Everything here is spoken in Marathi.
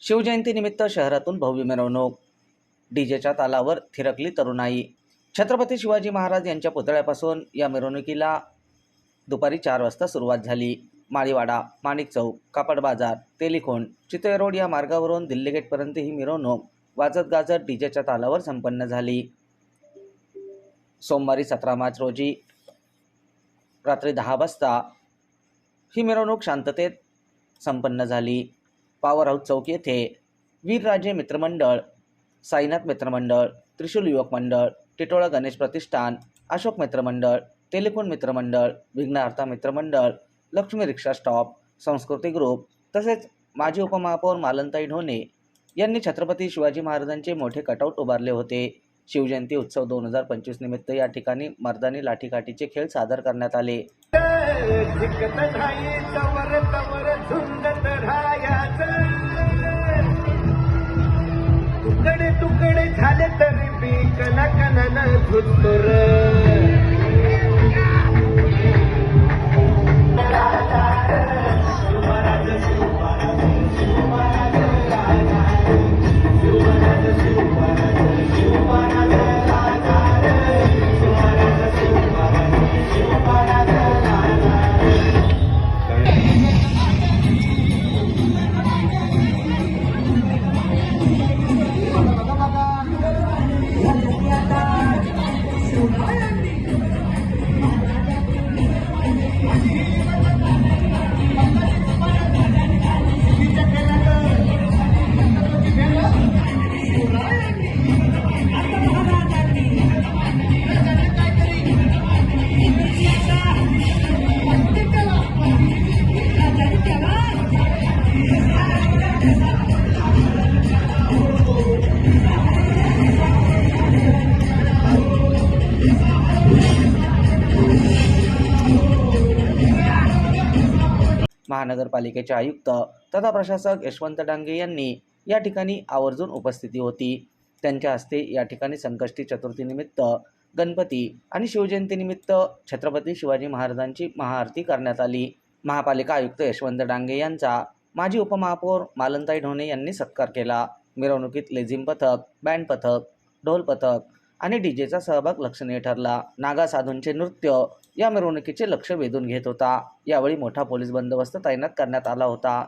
शिवजयंतीनिमित्त शहरातून भव्य मिरवणूक. डीजेच्या तालावर थिरकली तरुणाई. छत्रपती शिवाजी महाराज यांच्या पुतळ्यापासून या मिरवणुकीला दुपारी चार वाजता सुरुवात झाली. माळीवाडा माणिक चौक कापड बाजार तेलिखोंड चितळे रोड या मार्गावरून दिल्ली गेटपर्यंत ही मिरवणूक वाजत गाजत डीजेच्या तालावर संपन्न झाली. सोमवारी सतरा मार्च रोजी रात्री दहा वाजता ही मिरवणूक शांततेत संपन्न झाली. पॉवर हाऊस चौक येथे वीरराजे मित्रमंडळ साईनाथ मित्रमंडळ त्रिशूल युवक मंडळ टिटोळा गणेश प्रतिष्ठान अशोक मित्रमंडळ टेलिफोन मित्रमंडळ विघ्नहर्ता मित्रमंडळ Lakshmi rickshaw stop Sanskriti group तसेच माजी उपमहापौर मालनताई ढोणे यांनी छत्रपती शिवाजी महाराजांचे मोठे कटआउट उभारले होते. शिवजयंती उत्सव दोन हजार पंचवीस निमित्त या ठिकाणी मर्दानी लाठीकाठीचे खेळ सादर करण्यात आले. धुतर महानगरपालिकेचे आयुक्त तथा प्रशासक यशवंत डांगे यांनी या ठिकाणी आवर्जून उपस्थिती होती. त्यांच्या हस्ते या ठिकाणी संकष्टी चतुर्थीनिमित्त गणपती आणि शिवजयंतीनिमित्त छत्रपती शिवाजी महाराजांची महाआरती करण्यात आली. महापालिका आयुक्त यशवंत डांगे यांचा माजी उपमहापौर मालनताई ढोणे यांनी सत्कार केला. मिरवणुकीत लेझिम पथक बँड पथक ढोल पथक आणि डीजेचा सहभाग लक्षणीय ठरला. नागा साधूंचे नृत्य या मिरवणुकीचे लक्ष वेधून घेत होता. यावेळी मोठा पोलीस बंदोबस्त तैनात करण्यात आला होता.